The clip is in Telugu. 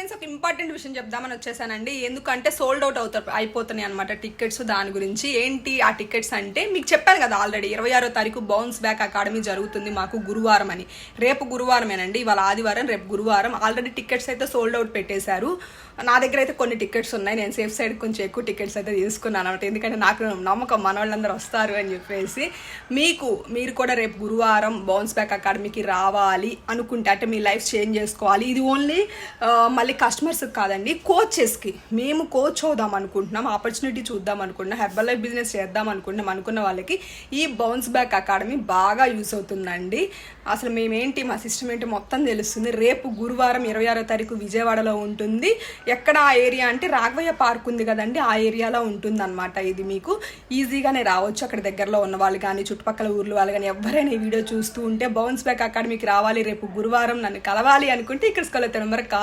ఫ్రెండ్స్ ఒక ఇంపార్టెంట్ విషయం చెప్దామని వచ్చేసానండి. ఎందుకంటే సోల్డ్ అవుట్ అవుతారు అయిపోతున్నాయి అనమాట టికెట్స్ దాని గురించి. ఏంటి ఆ టికెట్స్ అంటే మీకు చెప్పాను కదా ఆల్రెడీ ఇరవై ఆరో తారీఖు బౌన్స్ బ్యాక్ అకాడమీ జరుగుతుంది మాకు గురువారం అని. రేపు గురువారమేనండి ఇవాళ ఆదివారం రేపు గురువారం. ఆల్రెడీ టికెట్స్ అయితే సోల్డ్ అవుట్ పెట్టేశారు. నా దగ్గర అయితే కొన్ని టికెట్స్ ఉన్నాయి. నేను సేఫ్ సైడ్ కొంచెం ఎక్కువ టికెట్స్ అయితే తీసుకున్నాను అనమాట ఎందుకంటే నాకు నమ్మకం మన వాళ్ళందరూ వస్తారు అని చెప్పేసి. మీకు మీరు కూడా రేపు గురువారం బౌన్స్ బ్యాక్ అకాడమీకి రావాలి అనుకుంటే అంటే మీ లైఫ్ చేంజ్ చేసుకోవాలి. ఇది ఓన్లీ మళ్ళీ కస్టమర్స్ కాదండి కోచెస్కి మేము కోచ్ అవుదాం అనుకుంటున్నాం ఆపర్చునిటీ చూద్దాం అనుకుంటున్నాం హెర్బల్ లైఫ్ బిజినెస్ చేద్దాం అనుకుంటున్నాం అనుకున్న వాళ్ళకి ఈ బౌన్స్ బ్యాక్ అకాడమీ బాగా యూస్ అవుతుందండి. అసలు మేమేంటి మా సిస్టమ్ ఏంటి మొత్తం తెలుస్తుంది. రేపు గురువారం ఇరవై ఆరో తారీఖు విజయవాడలో ఉంటుంది. ఎక్కడ ఆ ఏరియా అంటే రాఘవయ్య పార్క్ ఉంది కదండి ఆ ఏరియాలో ఉంటుంది అనమాట ఇది మీకు. ఈజీగానే రావచ్చు అక్కడ దగ్గరలో ఉన్న వాళ్ళు కానీ చుట్టుపక్కల ఊర్లు వాళ్ళు కానీ ఎవరైనా ఈ వీడియో చూస్తూ ఉంటే బౌన్స్ బ్యాక్ అకాడమీకి రావాలి రేపు గురువారం నన్ను కలవాలి అనుకుంటే ఇక్కడ స్కూల్ నెంబర్ కాల్